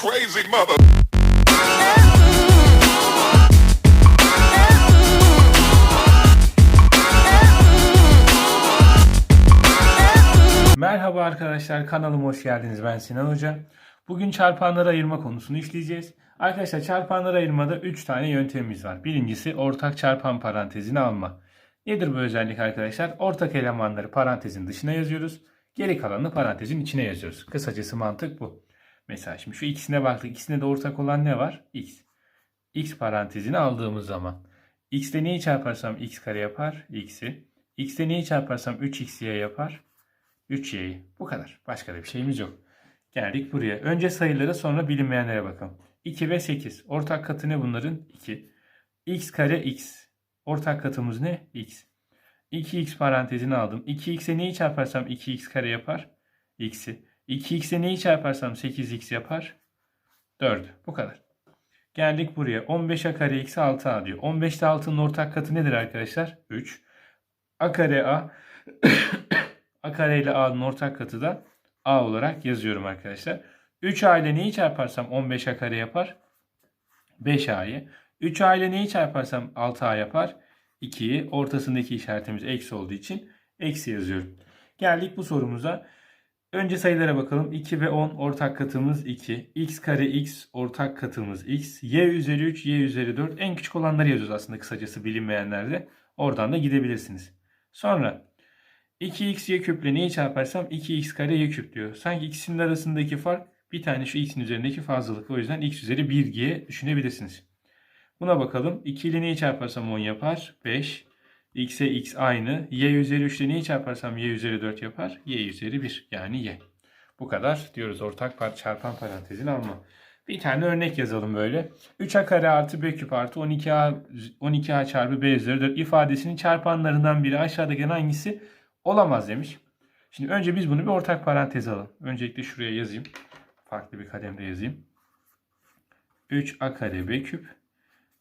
crazy mother. Merhaba arkadaşlar kanalıma hoş geldiniz. Ben Sinan Hoca. Bugün çarpanları ayırma konusunu işleyeceğiz. Arkadaşlar çarpanları ayırmada 3 tane yöntemimiz var. Birincisi ortak çarpan parantezini alma. Nedir bu özellik arkadaşlar? Ortak elemanları parantezin dışına yazıyoruz. Geri kalanını parantezin içine yazıyoruz. Kısacası mantık bu. Mesela şimdi şu ikisine baktık. İkisinde de ortak olan ne var? X. X parantezini aldığımız zaman. X'te neyi çarparsam x kare yapar? X'i. X'te neyi çarparsam 3xy yapar? 3y'yi. Bu kadar. Başka da bir şeyimiz yok. Geldik buraya. Önce sayılara sonra bilinmeyenlere bakalım. 2 ve 8. Ortak katı ne bunların? 2. x kare x. Ortak katımız ne? x. 2x parantezini aldım. 2x'e neyi çarparsam 2x kare yapar? x'i. 2x'e neyi çarparsam 8x yapar? 4. Bu kadar. Geldik buraya. 15a kare eksi 6a diyor. 15'te 6'nın ortak katı nedir arkadaşlar? 3. a kare a A kare ile A'nın ortak katı da A olarak yazıyorum arkadaşlar. 3A ile neyi çarparsam 15A kare yapar? 5A'yı. 3A ile neyi çarparsam 6A yapar? 2'yi. Ortasındaki işaretimiz eksi olduğu için eksi yazıyorum. Geldik bu sorumuza. Önce sayılara bakalım. 2 ve 10 ortak katımız 2. x kare x ortak katımız x. y üzeri 3, y üzeri 4. En küçük olanları yazıyoruz aslında kısacası bilinmeyenlerde. Oradan da gidebilirsiniz. Sonra 2x y küple neyi çarparsam 2x kare y küp diyor. Sanki ikisinin arasındaki fark bir tane şu x'in üzerindeki fazlalık. O yüzden x üzeri 1 diye düşünebilirsiniz. Buna bakalım. 2 ile neyi çarparsam 10 yapar? 5. x'e x aynı. y üzeri 3 ile neyi çarparsam y üzeri 4 yapar? y üzeri 1 yani y. Bu kadar diyoruz ortak par çarpan parantezini alma. Bir tane örnek yazalım böyle. 3a kare artı b küp artı 12a, 12a çarpı b üzeri 4 ifadesinin çarpanlarından biri aşağıdaki hangisi olamaz demiş. Şimdi önce biz bunu bir ortak parantez alalım. Öncelikle şuraya yazayım. Farklı bir kalemde yazayım. 3a kare b küp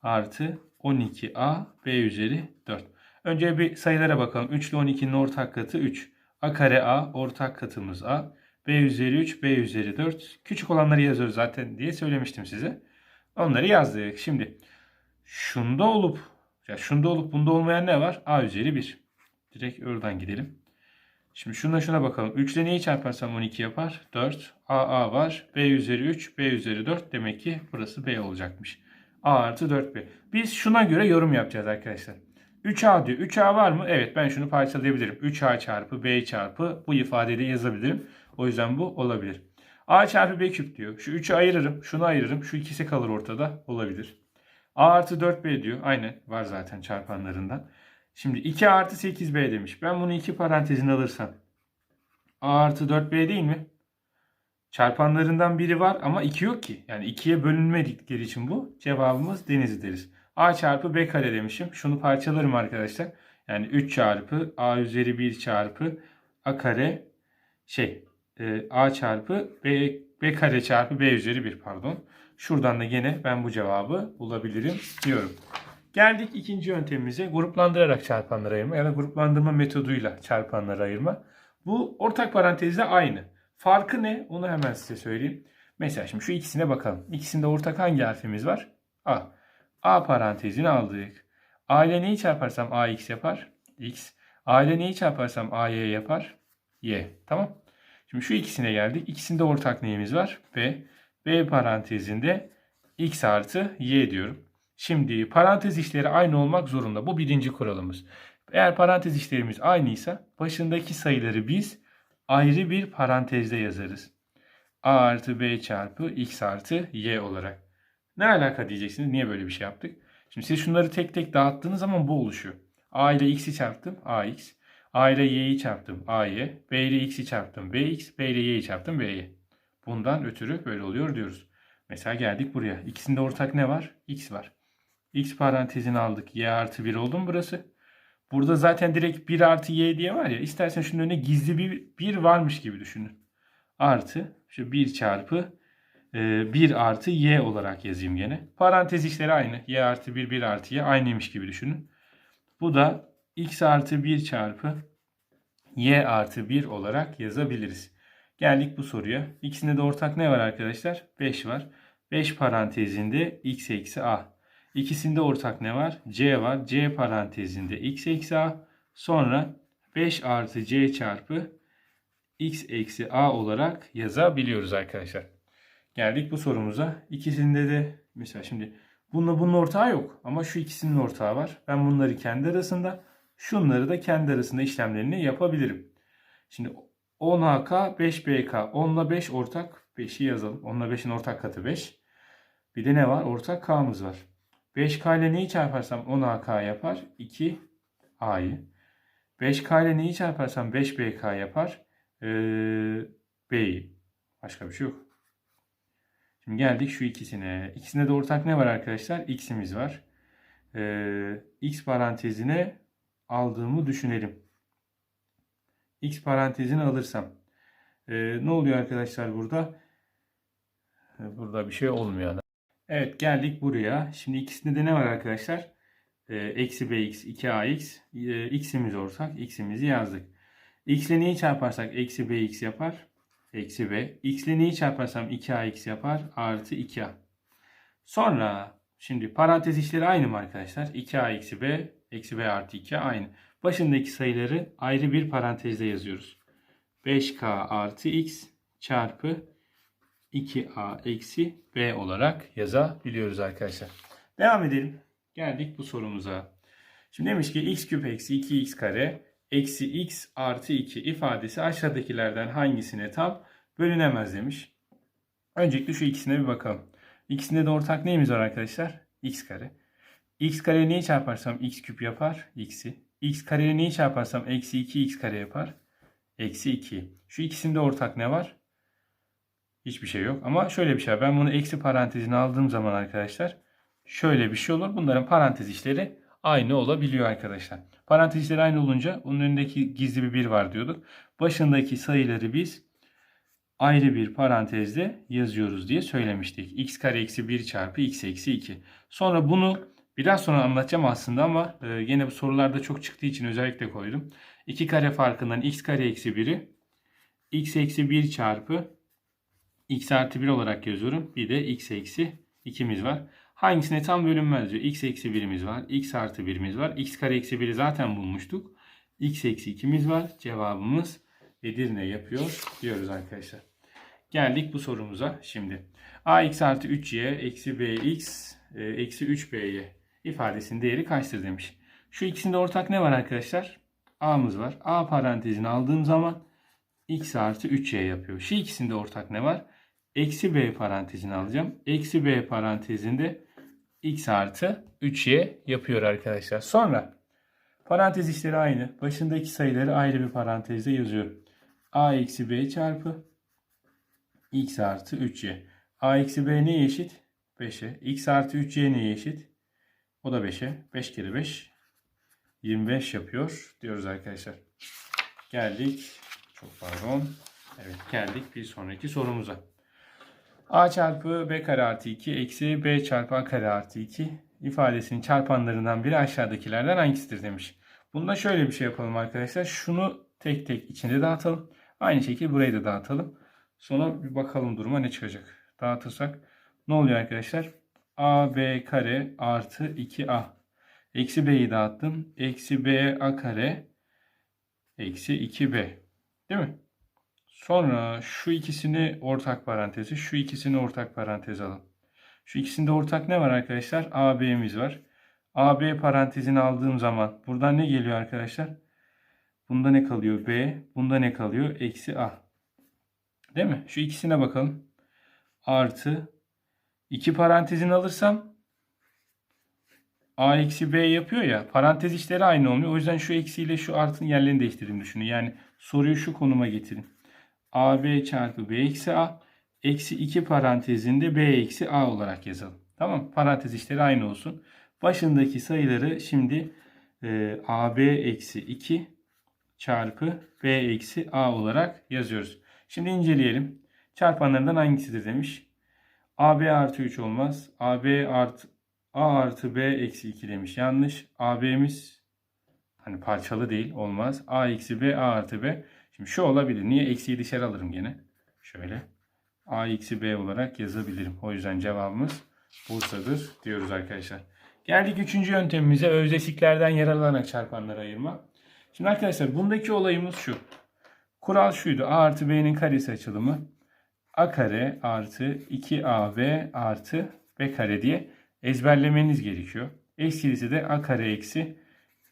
artı 12a b üzeri 4. Önce bir sayılara bakalım. 3 ile 12'nin ortak katı 3. a kare a ortak katımız a. b üzeri 3 b üzeri 4. Küçük olanları yazıyoruz zaten diye söylemiştim size. Onları yazdık. Şimdi şunda olup ya şunda olup bunda olmayan ne var? a üzeri 1. Direkt oradan gidelim. Şimdi şuna şuna bakalım. 3 ile neyi çarparsam 12 yapar? 4. A, A var. B üzeri 3, B üzeri 4. Demek ki burası B olacakmış. A artı 4B. Biz şuna göre yorum yapacağız arkadaşlar. 3A diyor. 3A var mı? Evet ben şunu parçalayabilirim. 3A çarpı B çarpı bu ifadeyi de yazabilirim. O yüzden bu olabilir. A çarpı B küp diyor. Şu 3'ü ayırırım. Şunu ayırırım. Şu ikisi kalır ortada. Olabilir. A artı 4B diyor. Aynen var zaten çarpanlarından. Şimdi 2 artı 8b demiş. Ben bunu 2 parantezine alırsam. a artı 4b değil mi? Çarpanlarından biri var ama 2 yok ki. Yani 2'ye bölünmedikleri için bu. Cevabımız deniz deriz. A çarpı b kare demişim. Şunu parçalarım arkadaşlar. Yani 3 çarpı a üzeri 1 çarpı a kare şey e, a çarpı b, b kare çarpı b üzeri 1 pardon. Şuradan da gene ben bu cevabı bulabilirim diyorum. Geldik ikinci yöntemimize gruplandırarak çarpanları ayırma ya da gruplandırma metoduyla çarpanları ayırma. Bu ortak parantezde aynı. Farkı ne? Onu hemen size söyleyeyim. Mesela şimdi şu ikisine bakalım. İkisinde ortak hangi harfimiz var? A. A parantezini aldık. A ile neyi çarparsam AX yapar? X. A ile neyi çarparsam AY yapar? Y. Tamam. Şimdi şu ikisine geldik. İkisinde ortak neyimiz var? B. B parantezinde X artı Y diyorum. Şimdi parantez işleri aynı olmak zorunda. Bu birinci kuralımız. Eğer parantez işlerimiz aynıysa başındaki sayıları biz ayrı bir parantezde yazarız. A artı B çarpı X artı Y olarak. Ne alaka diyeceksiniz? Niye böyle bir şey yaptık? Şimdi siz şunları tek tek dağıttığınız zaman bu oluşuyor. A ile X'i çarptım AX. A ile Y'yi çarptım AY. B ile X'i çarptım BX. B ile Y'yi çarptım BY. Bundan ötürü böyle oluyor diyoruz. Mesela geldik buraya. İkisinde ortak ne var? X var x parantezini aldık. y artı 1 oldu mu burası? Burada zaten direkt 1 artı y diye var ya. İstersen şunun önüne gizli bir 1 varmış gibi düşünün. Artı şu 1 çarpı 1 artı y olarak yazayım gene. Parantez işleri aynı. y artı 1 1 artı y aynıymış gibi düşünün. Bu da x artı 1 çarpı y artı 1 olarak yazabiliriz. Geldik bu soruya. İkisinde de ortak ne var arkadaşlar? 5 var. 5 parantezinde x eksi a. İkisinde ortak ne var? c var. c parantezinde x eksi a. Sonra 5 artı c çarpı x eksi a olarak yazabiliyoruz arkadaşlar. Geldik bu sorumuza. İkisinde de mesela şimdi bununla bunun ortağı yok. Ama şu ikisinin ortağı var. Ben bunları kendi arasında şunları da kendi arasında işlemlerini yapabilirim. Şimdi 10AK 5BK 10 ile 5 ortak 5'i yazalım. 10 ile 5'in ortak katı 5. Bir de ne var? Ortak K'mız var. 5K ile neyi çarparsam 10AK yapar? 2A'yı. 5K ile neyi çarparsam 5BK yapar? Ee, B'yi. Başka bir şey yok. Şimdi geldik şu ikisine. İkisinde de ortak ne var arkadaşlar? X'imiz var. Ee, X parantezine aldığımı düşünelim. X parantezini alırsam. Ee, ne oluyor arkadaşlar burada? Ee, Burada bir şey olmuyor. Evet geldik buraya. Şimdi ikisinde de ne var arkadaşlar? Ee, eksi bx 2ax. Ee, x'imiz ortak. x'imizi yazdık. x ile neyi çarparsak eksi bx yapar. Eksi b. x ile neyi çarparsam 2ax yapar. Artı 2a. Sonra şimdi parantez işleri aynı mı arkadaşlar? 2a eksi b. Eksi b artı 2a aynı. Başındaki sayıları ayrı bir parantezde yazıyoruz. 5k artı x çarpı 2a eksi b olarak yazabiliyoruz arkadaşlar. Devam edelim. Geldik bu sorumuza. Şimdi demiş ki x küp eksi 2x kare eksi x artı 2 ifadesi aşağıdakilerden hangisine tam bölünemez demiş. Öncelikle şu ikisine bir bakalım. İkisinde de ortak neyimiz var arkadaşlar? x kare. x kare neyi çarparsam x küp yapar? x'i. x kareye neyi çarparsam eksi 2x kare yapar? Eksi 2. Şu ikisinde ortak ne var? Hiçbir şey yok. Ama şöyle bir şey var. Ben bunu eksi parantezine aldığım zaman arkadaşlar şöyle bir şey olur. Bunların parantez işleri aynı olabiliyor arkadaşlar. Parantez işleri aynı olunca onun önündeki gizli bir 1 var diyorduk. Başındaki sayıları biz ayrı bir parantezde yazıyoruz diye söylemiştik. x kare eksi 1 çarpı x eksi 2. Sonra bunu biraz sonra anlatacağım aslında ama e, gene bu sorularda çok çıktığı için özellikle koydum. 2 kare farkından x kare eksi 1'i x eksi 1 çarpı x artı 1 olarak yazıyorum. Bir de x eksi 2'miz var. Hangisine tam bölünmez diyor. x eksi 1'imiz var. x artı 1'imiz var. x kare eksi 1'i zaten bulmuştuk. x eksi 2'miz var. Cevabımız Edirne yapıyor diyoruz arkadaşlar. Geldik bu sorumuza şimdi. ax artı 3y eksi bx e, eksi 3by ifadesinin değeri kaçtır demiş. Şu ikisinde ortak ne var arkadaşlar? a'mız var. a parantezini aldığım zaman x artı 3y yapıyor. Şu ikisinde ortak ne var? Eksi b parantezini alacağım. Eksi b parantezinde x artı 3y yapıyor arkadaşlar. Sonra parantez işleri aynı. Başındaki sayıları ayrı bir parantezde yazıyorum. a eksi b çarpı x artı 3y. a eksi b neye eşit? 5'e. x artı 3y neye eşit? O da 5'e. 5 kere 5 25 yapıyor diyoruz arkadaşlar. Geldik. Çok pardon. Evet geldik bir sonraki sorumuza. A çarpı b kare artı 2 eksi b çarpı a kare artı 2 ifadesinin çarpanlarından biri aşağıdakilerden hangisidir demiş. Bunda şöyle bir şey yapalım arkadaşlar. Şunu tek tek içinde dağıtalım. Aynı şekilde burayı da dağıtalım. Sonra bir bakalım duruma ne çıkacak. Dağıtırsak ne oluyor arkadaşlar? ab kare artı 2a. Eksi b'yi dağıttım. Eksi b a kare eksi 2b. Değil mi? Sonra şu ikisini ortak parantezi, şu ikisini ortak parantez alalım. Şu ikisinde ortak ne var arkadaşlar? AB'miz var. AB parantezini aldığım zaman buradan ne geliyor arkadaşlar? Bunda ne kalıyor? B. Bunda ne kalıyor? Eksi A. Değil mi? Şu ikisine bakalım. Artı. iki parantezini alırsam A eksi B yapıyor ya. Parantez işleri aynı olmuyor. O yüzden şu eksiyle şu artının yerlerini değiştirdiğimi düşünün. Yani soruyu şu konuma getirin. AB çarpı B eksi A. Eksi 2 parantezinde B eksi A olarak yazalım. Tamam Parantez işleri aynı olsun. Başındaki sayıları şimdi e, AB eksi 2 çarpı B eksi A olarak yazıyoruz. Şimdi inceleyelim. Çarpanlarından hangisidir demiş. AB artı 3 olmaz. AB artı A artı B eksi 2 demiş. Yanlış. AB'miz hani parçalı değil olmaz. A eksi B A artı B. Şimdi şu olabilir. Niye? Eksiyi dışarı alırım gene. şöyle AX'i B olarak yazabilirim. O yüzden cevabımız Bursa'dır diyoruz arkadaşlar. Geldik üçüncü yöntemimize özdeşliklerden yararlanarak çarpanları ayırma. Şimdi arkadaşlar bundaki olayımız şu. Kural şuydu. A artı B'nin karesi açılımı. A kare artı 2AB artı B kare diye ezberlemeniz gerekiyor. Eksilisi de A kare eksi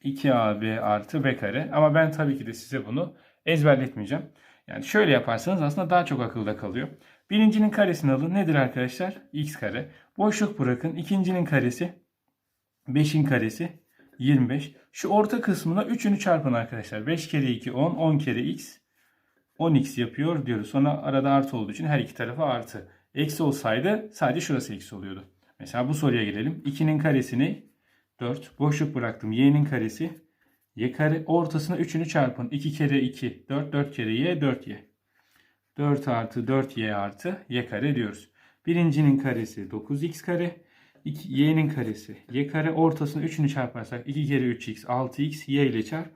2AB artı B kare. Ama ben tabii ki de size bunu ezberletmeyeceğim. Yani şöyle yaparsanız aslında daha çok akılda kalıyor. Birincinin karesini alın. Nedir arkadaşlar? X kare. Boşluk bırakın. İkincinin karesi 5'in karesi 25. Şu orta kısmına 3'ünü çarpın arkadaşlar. 5 kere 2 10. 10 kere x 10x yapıyor diyoruz. Sonra arada artı olduğu için her iki tarafa artı. Eksi olsaydı sadece şurası eksi oluyordu. Mesela bu soruya gelelim. 2'nin karesi ne? 4. Boşluk bıraktım. y'nin karesi y kare. Ortasına 3'ünü çarpın. 2 kere 2 4. 4 kere y 4y. 4 artı 4y artı y kare diyoruz. Birincinin karesi 9x kare. 2, y'nin karesi y kare. Ortasına 3'ünü çarparsak 2 kere 3x 6x y ile çarp.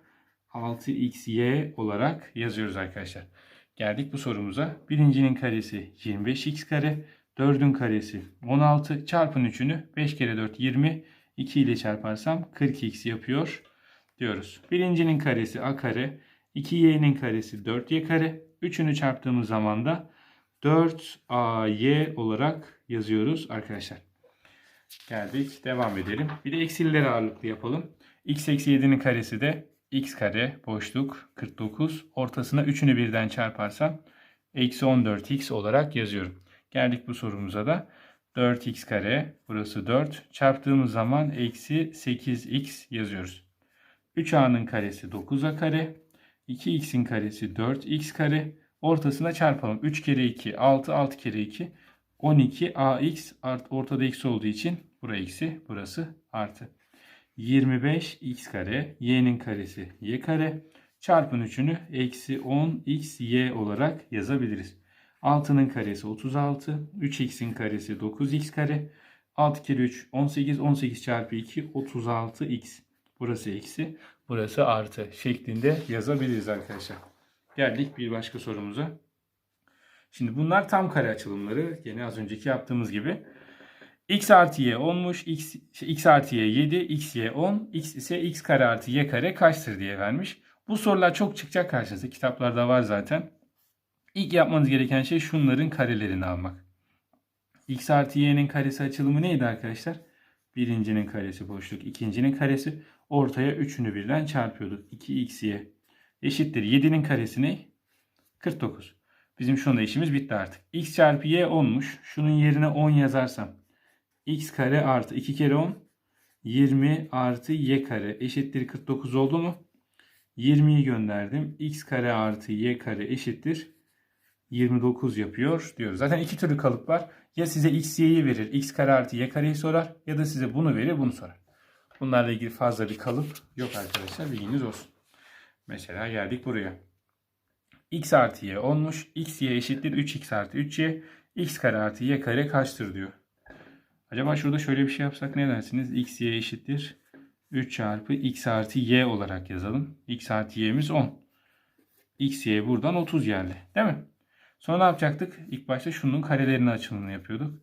6xy olarak yazıyoruz arkadaşlar. Geldik bu sorumuza. Birincinin karesi 25x kare. 4'ün karesi 16 çarpın 3'ünü 5 kere 4 20 2 ile çarparsam 40x yapıyor diyoruz. Birincinin karesi a kare. 2y'nin karesi 4y kare. 3'ünü çarptığımız zaman da 4ay olarak yazıyoruz arkadaşlar. Geldik devam edelim. Bir de eksileri ağırlıklı yapalım. x eksi 7'nin karesi de x kare boşluk 49 ortasına 3'ünü birden çarparsam eksi 14x olarak yazıyorum. Geldik bu sorumuza da 4x kare burası 4 çarptığımız zaman eksi 8x yazıyoruz. 3a'nın karesi 9a kare 2x'in karesi 4x kare ortasına çarpalım. 3 kere 2 6 6 kere 2 12 ax art, ortada eksi olduğu için burası eksi burası artı. 25 x kare y'nin karesi y kare çarpın 3'ünü eksi 10 x y olarak yazabiliriz. 6'nın karesi 36 3x'in karesi 9x kare 6 kere 3 18 18 çarpı 2 36x burası eksi burası artı şeklinde yazabiliriz arkadaşlar. Geldik bir başka sorumuza. Şimdi bunlar tam kare açılımları. Yine az önceki yaptığımız gibi. x artı y 10'muş. X, x artı y 7. x y 10. x ise x kare artı y kare kaçtır diye vermiş. Bu sorular çok çıkacak karşınıza. Kitaplarda var zaten. İlk yapmanız gereken şey şunların karelerini almak. x artı y'nin karesi açılımı neydi arkadaşlar? Birincinin karesi boşluk. ikincinin karesi. Ortaya üçünü birden çarpıyorduk. 2xy eşittir. 7'nin karesi ne? 49. Bizim şu anda işimiz bitti artık. x çarpı y 10'muş. Şunun yerine 10 yazarsam x kare artı 2 kere 10 20 artı y kare eşittir 49 oldu mu? 20'yi gönderdim. x kare artı y kare eşittir 29 yapıyor diyoruz. Zaten iki türlü kalıp var. Ya size x y'yi verir. x kare artı y kareyi sorar. Ya da size bunu verir bunu sorar. Bunlarla ilgili fazla bir kalıp yok arkadaşlar. Bilginiz olsun. Mesela geldik buraya. x artı y 10'muş. x y eşittir 3x artı 3y. x kare artı y kare kaçtır diyor. Acaba şurada şöyle bir şey yapsak ne dersiniz? x y eşittir 3 çarpı x artı y olarak yazalım. x artı y'miz 10. x y buradan 30 geldi. Değil mi? Sonra ne yapacaktık? İlk başta şunun karelerini açılımını yapıyorduk.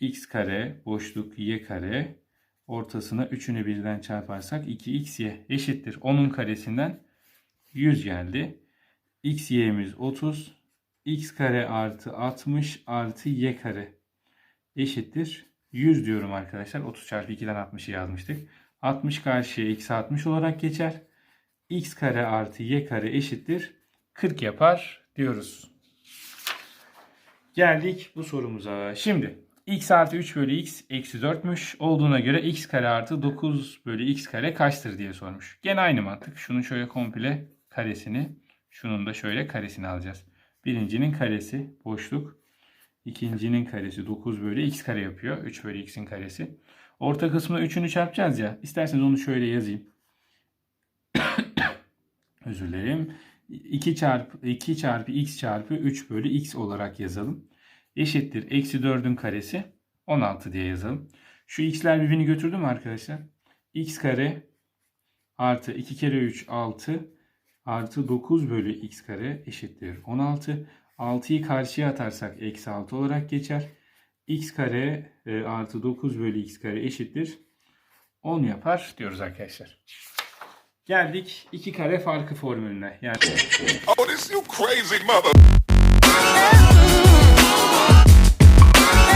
x kare boşluk y kare ortasına 3'ünü birden çarparsak 2xy eşittir. 10'un karesinden 100 geldi. x y'miz 30. x kare artı 60 artı y kare eşittir. 100 diyorum arkadaşlar. 30 çarpı 2'den 60'ı yazmıştık. 60 karşıya eksi 60 olarak geçer. x kare artı y kare eşittir. 40 yapar diyoruz. Geldik bu sorumuza. Şimdi x artı 3 bölü x eksi 4'müş. Olduğuna göre x kare artı 9 bölü x kare kaçtır diye sormuş. Gene aynı mantık. Şunun şöyle komple karesini, şunun da şöyle karesini alacağız. Birincinin karesi boşluk. İkincinin karesi 9 bölü x kare yapıyor. 3 bölü x'in karesi. Orta kısmına 3'ünü çarpacağız ya. İsterseniz onu şöyle yazayım. Özür dilerim. 2 çarpı 2 çarpı x çarpı 3 bölü x olarak yazalım. Eşittir. Eksi 4'ün karesi 16 diye yazalım. Şu x'ler birbirini götürdü mü arkadaşlar? x kare artı 2 kere 3 6 artı 9 bölü x kare eşittir 16. 6'yı karşıya atarsak eksi 6 olarak geçer. x kare e, artı 9 bölü x kare eşittir. 10 yapar diyoruz arkadaşlar. Geldik 2 kare farkı formülüne. Yani Oh, this you crazy mother.